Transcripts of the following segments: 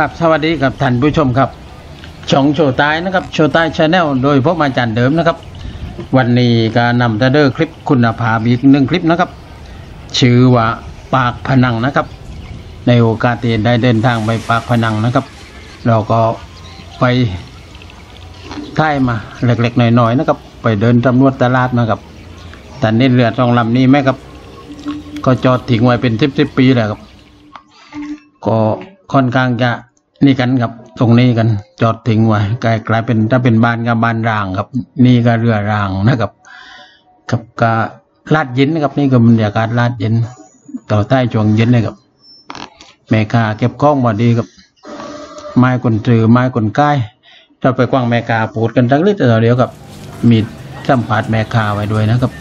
ครับสวัสดีครับท่านผู้ชมครับช่องโชว์ใต้นะครับโชว์ใต้ชาแนลโดยพบอาจารย์เดิมนะครับ วันนี้ก็นำเสนอคลิปคุณภาพอีกหนึ่งคลิปนะครับ ชื่อว่าปากพนังนะครับ ในโอกาสที่ได้เดินทางไปปากพนังนะครับ เราก็ไปท่ายมาเล็กๆหน่อยๆนะครับ ไปเดินตำรวจตลาดนะครับแต่นี่เรือสองลำนี้ไหมครับ ก็จอดทิ้งไว้เป็นสิบสิบปีแล้วครับ ก็ค่อนข้างจะ นี่กันครับตรงนี้กันจอดทิ้งไว้กลายกลายเป็นถ้าเป็นบ้านกับบ้านรางครับ นี่ก็เรือรางนะครับกับก็ลาดเย็นนะครับ นี่ก็บรรยากาศลาดเย็นต่อใต้ช่วงเย็นเลยครับแม่ค้าเก็บข้องมาดีครับ ไม้คนถือไม้คนใกล้ถ้าไปกว้างแม่ค้าปูดกันทั้งลิตรเดียวกับมีสัมผัสแม่ค้าไว้ด้วยนะครับ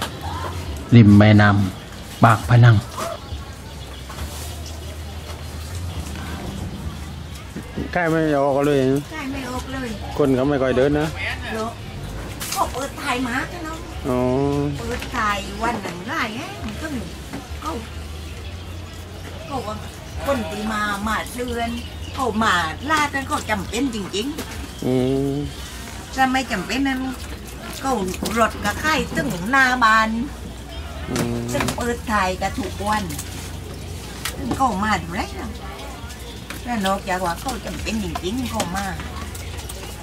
ริมแม่น้ำปากพนัง ใกล้ไม่ออกเลยนะใช่ไม่ออกเลยคนเขาไม่ค่อยเดินนะเนาะก็เปิดถ่ายมากันเนาะอ๋อเปิดถ่ายวันหนึ่งได้ไงมันก็หนึ่งก็ก็ว่าคนที่มามาเดือนก็มาลาดกันก็จำเป็นจริงอืมๆถ้าไม่จำเป็นนั้นก็รถกับค่ายตึ้งหน้าบานอืมซึ่งเปิดถ่ายกันทุกวันซึ่งก็มาดูไรล่ะ ถ้านอกจากว่าเขาจำเป็นจริงๆก็มา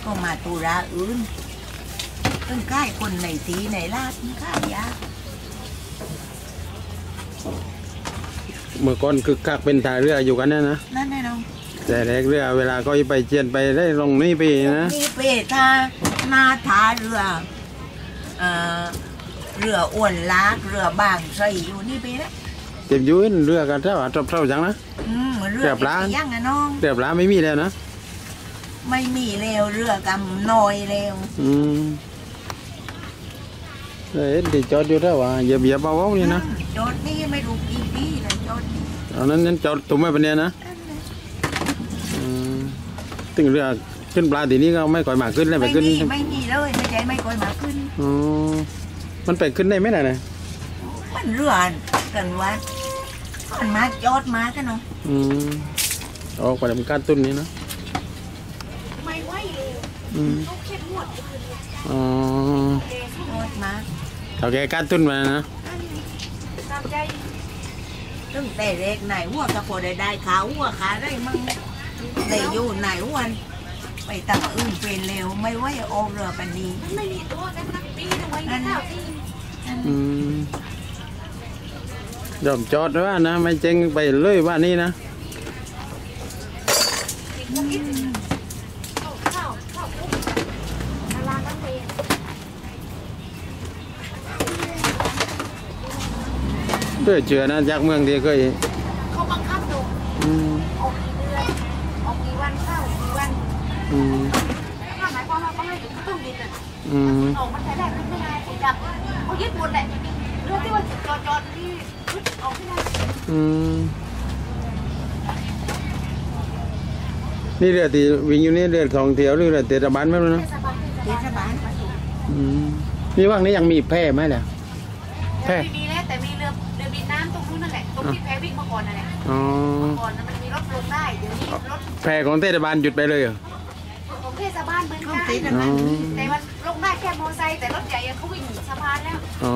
ก็มาตุระอื่นซึ่งใกล้คนในสีในลาดค่ายยาเมื่อก่อนคือคักเป็นท่าเรืออยู่กันนะนะนั่นแน่นอนแต่แรกเรือเวลาก็ไปเจียนไปได้ลงนี่ไปนะนี่เปตาหน้าทาเรือเอ่อเรืออ้วนลากเรือบางใส่อยู่นี่ไปนะ เจ็บอยุ่นเรือกันเท่าว่าจบเท่าจังนะอืมเรือเกือบล้านไปยังอะน้อง เรียบร้อยไม่มีแล้วนะไม่มีเร็วเรือกำน้อยเร็วอืมเอ้ยที่จอดอยู่เท่าว่าเหยียบเหยียบเบาๆนี่นะอืมจอดนี่ไม่รู้กี่ปีเลยจอดนี่ตอนนั้นนั้นจอดตุ้มไม่เป็นเนี่ยนะอืมตึงเรือขึ้นปลาทีนี้ก็ไม่ค่อยมาขึ้นเลยไปไม่ขึ้นมีไม่มีเลยไม่ใช่ไม่ค่อยมาขึ้น อ๋อมันไปขึ้นได้ไหมล่ะเนี่ยมันเรือ กันว่ามันมาจอดมากันเนาะอืมออกไปทำการตุ้นนี่นะไม่ไหวเลยอืมต้องเข้มงวดอ๋อจอดมาเขาแกการตุ้นมานะตามใจตั้งแต่เล็กไหนหัวกระโปรงได้ได้ขาหัวขาได้มั่งได้อยู่ไหนวันไปตั้งอื่นเป็นเร็วไม่ไหวออกเรือปันนี้ไม่มีตัวกันทั้งปีทำไมไม่เข้าที่อืม ยอมจอดว่านะ ไม่เจ๊งไปเลยว่านี่นะเข้าเข้าเข้าปุ๊บนาราตั้งเองเพื่อเชื่อนะจากเมืองที่เคยเขาบังคับดูอืมออกกี่เดือนออกกี่วันเข้ากี่วันอืมนั่นหมายความว่าเขาให้ถึงต้องดินอะอืมออกมันใช้ได้ไม่ได้ผมจับเขายึดหมดแหละ เรื่องที่ว่าจอดจอดที่ยึดออกไม่ได้อืมนี่เรือที่วิ่งอยู่นี่เรือท่องเที่ยวหรือเรือเทศบาลไม่รู้นะเทศบาลเทศบาลอืมนี่ว่างนี้ยังมีแพร่ไหมล่ะแพร่ไม่มีแล้วแต่มีเรือเรือบินน้ำตรงนู้นนั่นแหละตรงที่แพวิ่งมาก่อนนั่นแหละอ๋อก่อนน่ะมันมีรถลงได้เดี๋ยวนี้รถแพร่ของเทศบาลหยุดไปเลยเหรอ ของเทศบาลเหมือนเขากันเทศอ๋บาลอแต่มันลงได้แค่มอไซค์แต่รถใหญ่เขาวิ่งสะพานแล้วอ๋อ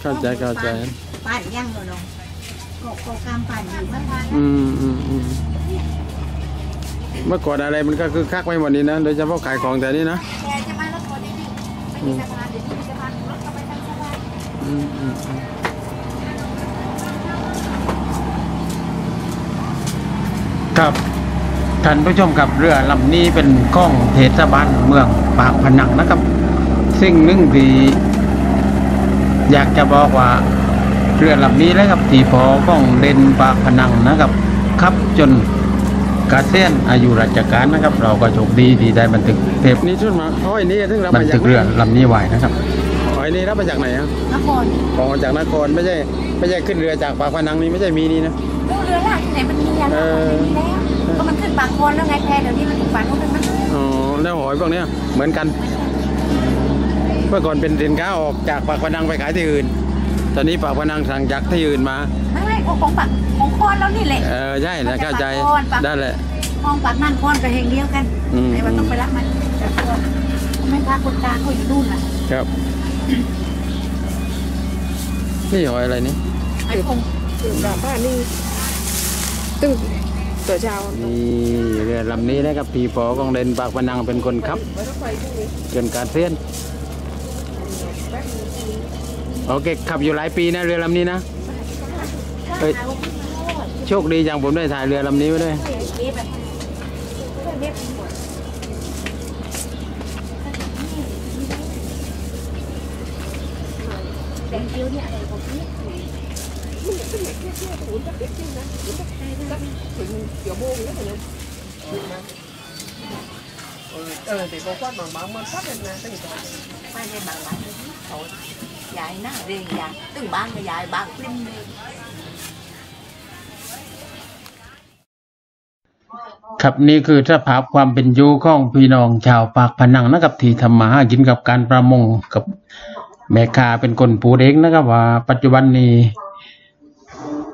เข้าใจเข้าใจป่านยังเลยน้องก็ก็กำป่านอยู่บ้านอืมอืมอืมเมื่อก่อนอะไรมันก็คือคักไปหมดนี้นะโดยเฉพาะขายของแต่นี้นะแต่จะมารถคนนี้ไม่มีสะพานเดี๋ยวนี้มีสะพานรถเข้าไปทางสะพานอืมอืมอืมครับ ท่านผู้ชมกับเรือลำนี้เป็นข้องเทศบาลเมืองปากพนังนะครับ ซึ่งหนึ่งที่อยากจะบอกว่าเรือลำนี้แล้วครับที่พอข้องเด่นปากพนังนะครับครับจนกาเซียนอายุราชการนะครับ เราก็โชคดีที่ได้บันทึกเทปนี่ชุดมาอ้อยนี่ถึงรับบัมานจาทึกกเรือลำนี้ไว้นะครับอ้อยนี่รับมาจากไหนอะนครของมาจากนครไม่ใช่ไม่ใช่ขึ้นเรือจากปากพนังนี่ไม่ใช่มีนี่นะ ลูกเรือลากที่ไหนมันมีอย่างเอนั้นอมีแล้วก็มันขึ้นบางคนแล้วไงแพเดี๋ยวนี้มันขึ้นบางคนเป็นมันอ๋อแล้วหอยพวกเนี้ยเหมือนกัน เมื่อก่อนเป็นสินค้าออกจากปากพนังไปขายที่อื่น ตอนนี้ปากพนังสั่งจากที่อื่นมา ไม่ไม่ของของปากของคอนแล้วนี่แหละ เออใช่นะเข้าใจมันจะปากคอนปาก ได้แหละเมองปากนั่นค้อนกับเฮงเดียวกันอืม แต่ว่าต้องไปรับมันแต่ตัวแม่ค้าคนกลางเขาอยู่นู่นน่ะครับ นี่หอยอะไรนี่ไอ้คงถึงแบบว่านี่ ตึ้งตัวเช้านี่เรือลำนี้นะครับปีปอกองเด่นปากพนังเป็นคนขับเกินการเซียนโอเคขับอยู่หลายปีนะเรือลำนี้นะเฮ้ยโชคดีจังผมได้ถ่ายเรือลำนี้ไว้ด้วยเก็บแบบเก็บแดงเกียวเนี่ยอะไรของพี่เดี๋ยวโมงแล้วเนี่ยเออเออแต่บอกว่าบางบางมันพักกันนะตั้งแต่ไม่ได้บางหลังเลยเขายายหน้าเรียงยายตึงบ้านก็ยายบางปลิ้นเลยครับนี่คือสภาพความเป็นอยู่ของพี่น้องชาวปากพนังนะครับที่ทำมาหากินกับการประมงกับแม่ค้าเป็นคนปูเองนะครับว่าปัจจุบันนี้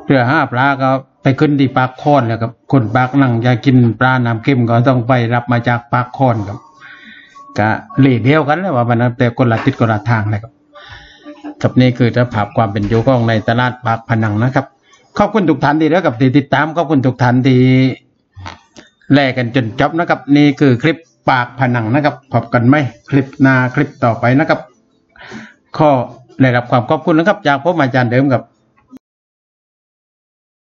เรือห้าปลาก็ไปขึ้นที่ปากคอนแล้วครับ คนปากนังจะกินปลาน้ำเค็มก็ต้องไปรับมาจากปากคอนครับก็เล่เดียวกันแล้วว่ามันแต่คนละทิศคนละทางเลยครับครับนี่คือสภาพความเป็นอยู่ของในตลาดปากพนังนะครับขอบคุณทุกท่านที่แล้วกับที่ติดตามขอบคุณทุกท่านที่แลกกันจนจบนะครับ นี่คือคลิปปากผนังนะครับพบกันไหมคลิปหน้าคลิปต่อไปนะครับ ข้อได้รับความขอบคุณนะครับ จากผมอาจารย์เดิมกับ